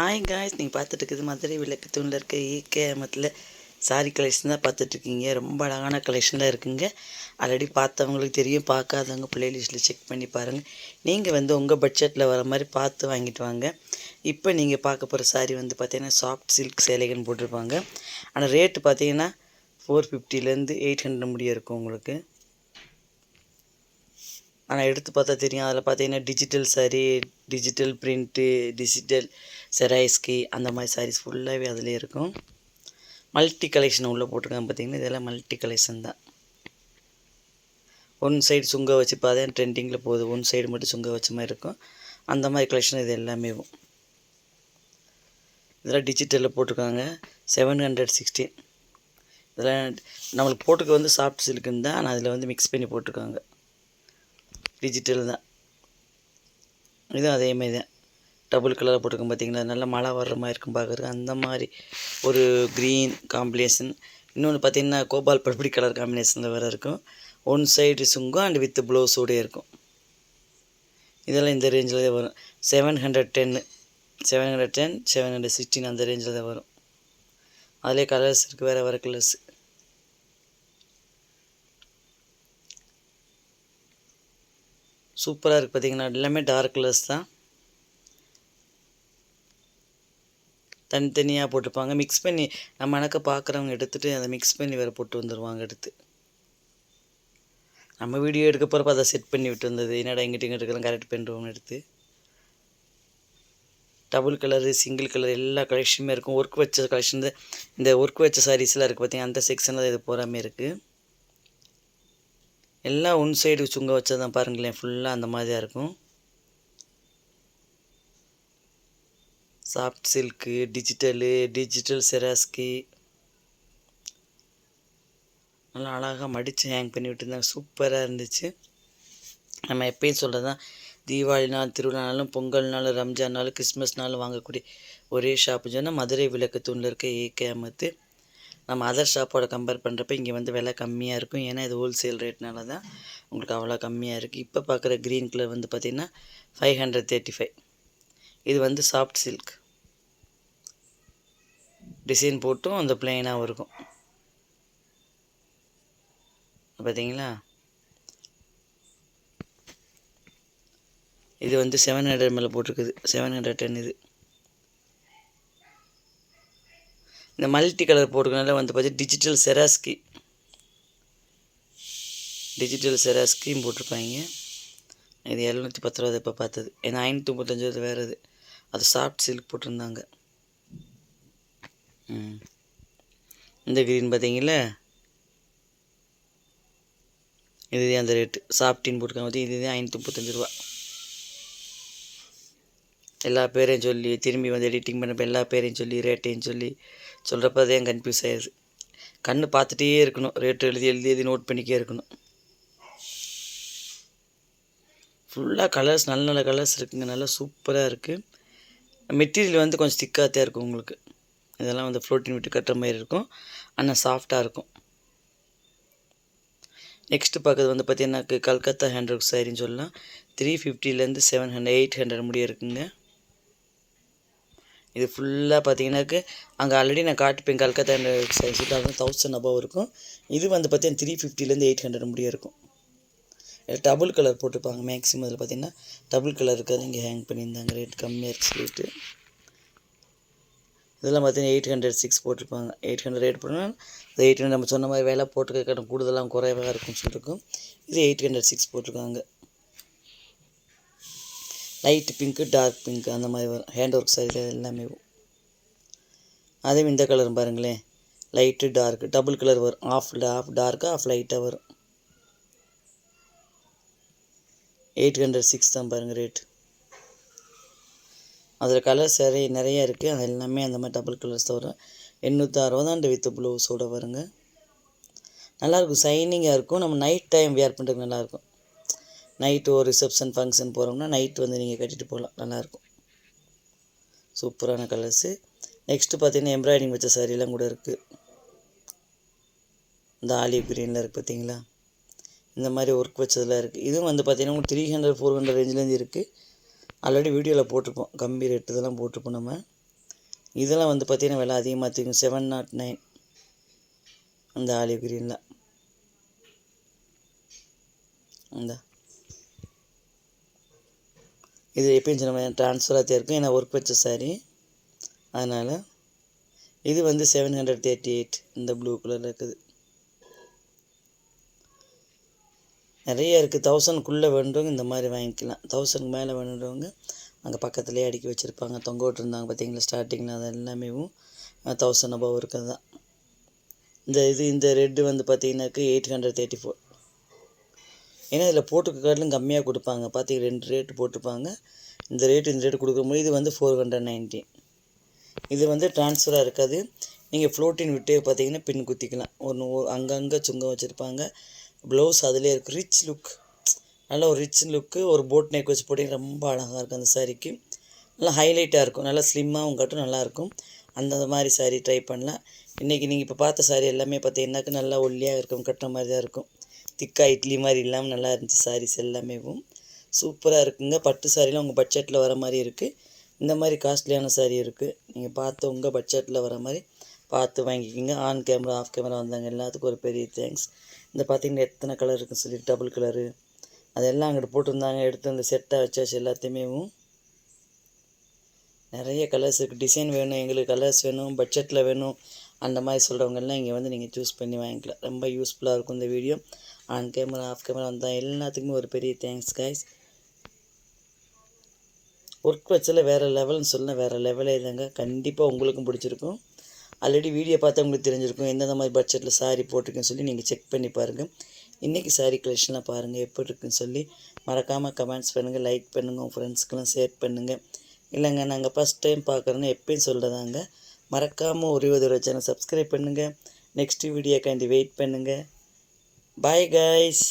Hi guys நீங்கள் பார்த்துட்டு இருக்குது மதுரை விளக்கு தூணில் இருக்க ஏகேஎமத்தில் சாரி கலெக்ஷன் தான் பார்த்துட்ருக்கீங்க ரொம்ப அழகான கலெக்ஷனில் இருக்குங்க. ஆல்ரெடி பார்த்தவங்களுக்கு தெரியும். பார்க்காதவங்க பிளேலிஸ்ட்டில் செக் பண்ணி பாருங்கள் நீங்கள் வந்து உங்கள் பட்ஜெட்டில் வர மாதிரி பார்த்து வாங்கிட்டு வாங்க. இப்போ நீங்கள் பார்க்க போகிற சாரி வந்து பார்த்தீங்கன்னா சாஃப்ட் சில்க் சேலைகள்னு போட்டிருப்பாங்க. ஆனால் ரேட்டு பார்த்தீங்கன்னா ஃபோர் ஃபிஃப்டிலேருந்து எயிட் ஹண்ட்ரட் முடிய இருக்கும் உங்களுக்கு. ஆனால் எடுத்து பார்த்தா தெரியும். அதில் பார்த்தீங்கன்னா digital sari digital print digital Swarovski அந்த மாதிரி சாரீஸ் ஃபுல்லாகவே அதிலே இருக்கும். மல்டி கலெக்ஷன் உள்ளே போட்டிருக்காங்க பார்த்தீங்கன்னா இதெல்லாம் மல்டி கலெக்ஷன் தான். ஒன் சைடு சுங்க வச்சு பார்த்தா ட்ரெண்டிங்கில் போகுது. ஒன் சைடு மட்டும் சுங்க வச்ச மாதிரி இருக்கும். அந்த மாதிரி கலெக்ஷன் இது எல்லாமே இதெல்லாம் டிஜிட்டலில் போட்டிருக்காங்க. செவன் ஹண்ட்ரட் சிக்ஸ்டீன் இதெல்லாம் நம்மளுக்கு போட்டுக்க வந்து சாஃப்ட் சில்க்குன்னு தான். ஆனால் அதில் வந்து மிக்ஸ் பண்ணி போட்டிருக்காங்க. டிஜிட்டல் தான். இதுவும் அதே மாதிரி தான். டபுள் கலரில் போட்டிருக்கோம் பார்த்திங்களா நல்லா மழை வர்ற மாதிரி இருக்கும் பார்க்குறதுக்கு அந்த மாதிரி ஒரு க்ரீன் காம்பினேஷன் இன்னொன்று பார்த்தீங்கன்னா கோபால் பர்பிடி கலர் காம்பினேஷனில் வேறு இருக்கும். ஒன் சைடு சுங்கும் அண்ட் வித் ப்ளவுஸோடய இருக்கும். இதெல்லாம் இந்த ரேஞ்சில் தான் வரும். செவன் ஹண்ட்ரட் டென்னு seven hundred ten seven hundred sixteen அந்த ரேஞ்சில் தான் வரும். அதிலே கலர்ஸ் இருக்குது வேறு வேறு கலர்ஸ் சூப்பராக இருக்குது பார்த்தீங்கன்னா எல்லாமே டார்க் கலர்ஸ் தான். தனித்தனியாக போட்டிருப்பாங்க. மிக்ஸ் பண்ணி நம்ம எனக்கு பார்க்குறவங்க எடுத்துகிட்டு அதை மிக்ஸ் பண்ணி வேறு போட்டு வந்துடுவாங்க எடுத்து. நம்ம வீடியோ எடுக்க போகிறப்ப அதை செட் பண்ணி விட்டு வந்தது. என்னடா இங்கிட்ட இங்கே இருக்கலாம் கரெக்ட் பண்ணுறோம்னு எடுத்து. டபுள் கலரு சிங்கிள் கலர் எல்லா கலெக்ஷனுமே இருக்கும். ஒர்க் வச்ச கலெக்ஷன் இந்த ஒர்க் வச்ச சாரீஸ்லாம் இருக்குது பார்த்தீங்கன்னா அந்த செக்ஷனில் இது போகிறாமே இருக்குது எல்லாம் ஒன் சைடு சுங்க வச்சதான் பாருங்களேன். ஃபுல்லாக அந்த மாதிரி தான் இருக்கும். Soft silk digital digital Swarovski நல்லா அழகாக மடித்து ஹேங் பண்ணி விட்டுருந்தாங்க. சூப்பராக இருந்துச்சு. நம்ம எப்பயும் சொல்கிறது தான் தீபாவளி நாள் திருவிழானாலும் பொங்கல் நாள் ரம்ஜான் நாள் கிறிஸ்மஸ் நாள் வாங்கக்கூடிய ஒரே ஷாப்புன்னு சொன்னால் மதுரை விளக்கு தூணில் இருக்க ஏகே அமத்து நம்ம அதர் ஷாப்போட கம்பேர் பண்ணுறப்ப இங்கே வந்து விலை கம்மியாக இருக்கும். ஏன்னா இது ஹோல்சேல் ரேட்னால தான் உங்களுக்கு அவ்வளோ கம்மியாக இருக்குது இப்போ பார்க்குற க்ரீன் கலர் வந்து பார்த்திங்கன்னா ஃபைவ் ஹண்ட்ரட் தேர்ட்டி ஃபைவ் இது வந்து சாஃப்ட் சில்க் டிசைன் போட்டும் அந்த பிளெயினாகவும் இருக்கும். பார்த்தீங்களா இது வந்து செவன் ஹண்ட்ரட் மேலே போட்டிருக்குது. செவன் ஹண்ட்ரட் டென் இது. இந்த மல்டி கலர் போட்டுக்கனால வந்து பார்த்தீங்கன்னா டிஜிட்டல் செராஸ்கி டிஜிட்டல் செராஸ்கியும் போட்டிருப்பாங்க. இது எழுநூற்றி பத்து ரூபா இப்போ பார்த்தது. ஏன்னா ஐநூற்றி முப்பத்தஞ்சு ரூபா வேறு இது. அது சாஃப்ட் சில்க் போட்டிருந்தாங்க. ம். இந்த க்ரீன் பார்த்தீங்களா இதுதான் அந்த ரேட்டு சாஃப்டின்னு போட்டிருக்காங்க இதுதான் ஐநூற்றி முப்பத்தஞ்சு ரூபா. எல்லா பேரையும் சொல்லி திரும்பி வந்து எடிட்டிங் பண்ணப்போ எல்லா பேரையும் சொல்லி ரேட்டையும் சொல்லி சொல்கிறப்ப அதே கன்ஃபியூஸ் ஆயிடுது. கண் பார்த்துட்டே இருக்கணும். ரேட்டு எழுதி எழுதி எழுதி நோட் பண்ணிக்கே இருக்கணும். ஃபுல்லாக கலர்ஸ் நல்ல நல்ல கலர்ஸ் இருக்குங்க. நல்லா சூப்பராக இருக்குது மெட்டீரியல் வந்து கொஞ்சம் திக்காக தான் இருக்கும் உங்களுக்கு. இதெல்லாம் வந்து ஃப்ளோட்டிங் விட்டு கட்டுற மாதிரி இருக்கும். ஆனால் சாஃப்டாக இருக்கும். நெக்ஸ்ட்டு பார்க்குறது வந்து பார்த்தீங்கன்னா கல்கத்தா ஹேண்ட் ஒர்க் சாரின்னு சொல்லலாம். த்ரீ ஃபிஃப்டிலேருந்து செவன் ஹண்ட்ரட் எயிட் ஹண்ட்ரட் முடிய இருக்குங்க. இது ஃபுல்லாக பார்த்தீங்கன்னாக்கு அங்கே ஆல்ரெடி நான் காட்டுப்பேன் கல்கத்தா சைஸ் தௌசண்ட் அபவ் இருக்கும். இது வந்து பார்த்தீங்கன்னா த்ரீ ஃபிஃப்டிலேருந்து எயிட் ஹண்ட்ரட் முடிய இருக்கும். டபுள் கலர் போட்டிருப்பாங்க. மேக்ஸிமம் இதில் பார்த்தீங்கன்னா டபுள் கலர் இருக்காது. இங்கே ஹேங் பண்ணியிருந்தாங்க. ரேட் கம்மியாக இருக்குது சொல்லிட்டு. இதெல்லாம் பார்த்தீங்கன்னா எயிட் ஹண்ட்ரட் சிக்ஸ் போட்டிருப்பாங்க. எயிட் ஹண்ட்ரட் ரேட் போட்டோம்னா அது எயிட் ஹண்ட்ரட் நம்ம சொன்ன மாதிரி வேலை போட்டுக்க கூடுதலாக குறைவாக இருக்கும்னு சொல்லியிருக்கோம் இது எயிட் ஹண்ட்ரட் சிக்ஸ் போட்டிருக்காங்க. லைட் பிங்க்கு டார்க் பிங்க் அந்த மாதிரி வரும். ஹேண்ட் ஒர்க் சைடில் எல்லாமே அதே இந்த கலரும் பாருங்களேன். லைட்டு டார்க் டபுள் கலர் வரும். ஆஃப் ஆஃப் டார்க்காக ஆஃப் லைட்டாக வரும். எயிட் ஹண்ட்ரட் சிக்ஸ் தான் பாருங்கள் ரேட் அதில் கலர்ஸ் நிறைய நிறைய இருக்குது அது எல்லாமே அந்த மாதிரி டபுள் கலர்ஸ் தான் வரும். எண்ணூற்றாறுவா தான் வித்து ப்ளவுஸோடு வருங்க. நல்லாயிருக்கும் சைனிங்காக இருக்கும். நம்ம நைட் டைம் வியர் பண்ணுறதுக்கு நல்லாயிருக்கும் நைட்டு ஒரு ரிசப்ஷன் ஃபங்க்ஷன் போகிறோம்னா நைட்டு வந்து நீங்கள் கட்டிட்டு போகலாம் நல்லாயிருக்கும். சூப்பரான கலர்ஸு நெக்ஸ்ட்டு பார்த்தீங்கன்னா எம்ப்ராய்டிங் வச்ச சாரீலாம் கூட இருக்குது இந்த ஆலிவ் க்ரீனில் இருக்குது பார்த்தீங்களா? இந்த மாதிரி ஒர்க் வச்சதெல்லாம் இருக்குது இதுவும் வந்து பார்த்திங்கன்னா உங்களுக்கு த்ரீ ஹண்ட்ரட் ஃபோர் ஹண்ட்ரட் ரேஞ்சிலேருந்து இருக்குது ஆல்ரெடி வீடியோவில் போட்டிருப்போம். கம்பி ரேட்டு இதெல்லாம் போட்டிருப்போம் நம்ம. இதெல்லாம் வந்து பார்த்திங்கன்னா விலை அதிகமாக தெரியும். செவன் நாட் நைன் அந்த ஆலிவ் க்ரீனில் இந்த. இது எப்பயும் சொன்ன மாதிரி ட்ரான்ஸ்ஃபராக இருக்கும் ஏன்னா ஒர்க் வச்ச சாரி அதனால் இது வந்து செவன் ஹண்ட்ரட் தேர்ட்டி எயிட் இந்த ப்ளூ கலரில் இருக்குது. நிறைய இருக்குது தௌசண்ட்குள்ளே வேண்டுவங்க இந்த மாதிரி வாங்கிக்கலாம். தௌசண்ட்க்கு மேலே வேணுன்றவங்க அங்கே பக்கத்துலேயே அடுக்கி வச்சுருப்பாங்க. தொங்க விட்டுருந்தாங்க பார்த்தீங்களா ஸ்டார்டிங்கில் அது எல்லாமேவும் தௌசண்ட் அபவ் இருக்குது தான். இந்த இது இந்த ரெட்டு வந்து பார்த்தீங்கன்னாக்க எயிட் ஹண்ட்ரட் தேர்ட்டி ஃபோர் ஏன்னா இதில் போட்டுக்க காட்டிலும் கம்மியாக கொடுப்பாங்க. பார்த்திங்க ரெண்டு ரேட்டு போட்டிருப்பாங்க. இந்த ரேட்டு இந்த ரேட்டு கொடுக்கும்போது இது வந்து ஃபோர் ஹண்ட்ரட் நைன்ட்டி இது வந்து ட்ரான்ஸ்ஃபராக இருக்காது. நீங்கள் ஃப்ளோட்டின் விட்டே பார்த்தீங்கன்னா பின் குத்திக்கலாம். ஒன்று அங்கங்கே சுங்கம் வச்சுருப்பாங்க. ப்ளவுஸ் அதிலே இருக்குது ரிச் லுக் நல்ல ஒரு ரிச் லுக்கு ஒரு போட் நெக் வச்சு போட்டிங்கன்னா ரொம்ப அழகாக இருக்கும் அந்த சாரீக்கு நல்லா ஹைலைட்டாக இருக்கும். நல்லா ஸ்லிம்மாகவும் கட்டும் நல்லாயிருக்கும் அந்த மாதிரி சாரீ ட்ரை பண்ணலாம். இன்றைக்கி நீங்கள் இப்போ பார்த்த சாரீ எல்லாமே பார்த்தீங்கன்னாக்க நல்லா ஒல்லியாக இருக்கும் கட்டுற மாதிரி தான் இருக்கும். திக்கா இட்லி மாதிரி இல்லாமல் நல்லா இருந்துச்சு சாரீஸ் எல்லாமேவும் சூப்பராக இருக்குங்க. பட்டு சாரீலாம் உங்கள் பட்ஜெட்டில் வர மாதிரி இருக்குது இந்த மாதிரி காஸ்ட்லியான சாரீ இருக்குது நீங்கள் பார்த்து உங்கள் பட்ஜெட்டில் வர மாதிரி பார்த்து வாங்கிக்கிங்க. ஆன் கேமரா ஆஃப் கேமரா வந்தாங்க. எல்லாத்துக்கும் ஒரு பெரிய தேங்க்ஸ் இந்த பார்த்தீங்கன்னா எத்தனை கலர் இருக்குன்னு சொல்லி டபுள் கலரு அதெல்லாம் அங்கிட்டு போட்டிருந்தாங்க. எடுத்து அந்த செட்டாக வச்சாச்சு எல்லாத்தையுமே. நிறைய கலர்ஸ் இருக்குது டிசைன் வேணும். எங்களுக்கு கலர்ஸ் வேணும். பட்ஜெட்டில் வேணும். அந்த மாதிரி சொல்கிறவங்கெல்லாம் இங்கே வந்து நீங்கள் சூஸ் பண்ணி வாங்கிக்கலாம். ரொம்ப யூஸ்ஃபுல்லாக இருக்கும் இந்த video on camera off camera வந்தால் எல்லாத்துக்குமே ஒரு பெரிய தேங்க்ஸ் கைஸ் ஒர்க் வச்சில் வேறு லெவல்னு சொன்னால் வேறு லெவலே இதுங்க கண்டிப்பாக உங்களுக்கும் பிடிச்சிருக்கும். ஆல்ரெடி வீடியோ பார்த்தா உங்களுக்கு தெரிஞ்சிருக்கும். எந்தெந்த மாதிரி பட்ஜெட்டில் சாரீ போட்டிருக்குன்னு சொல்லி நீங்கள் செக் பண்ணி பாருங்கள் இன்றைக்கி சாரீ கலெக்ஷன்லாம் பாருங்கள் எப்படி இருக்குன்னு சொல்லி. மறக்காமல் கமெண்ட்ஸ் பண்ணுங்கள் லைக் பண்ணுங்கள் உங்கள் ஃப்ரெண்ட்ஸ்க்கெலாம் ஷேர் பண்ணுங்கள் இல்லைங்க நாங்கள் ஃபஸ்ட் டைம் பார்க்குறோன்னு எப்பயும் சொல்கிறதாங்க மறக்காமல் ஒரு ஒரு சேனல் சப்ஸ்கிரைப் பண்ணுங்கள் நெக்ஸ்ட் வீடியோக்காண்டி வெயிட் பண்ணுங்கள் பாய் கைஸ்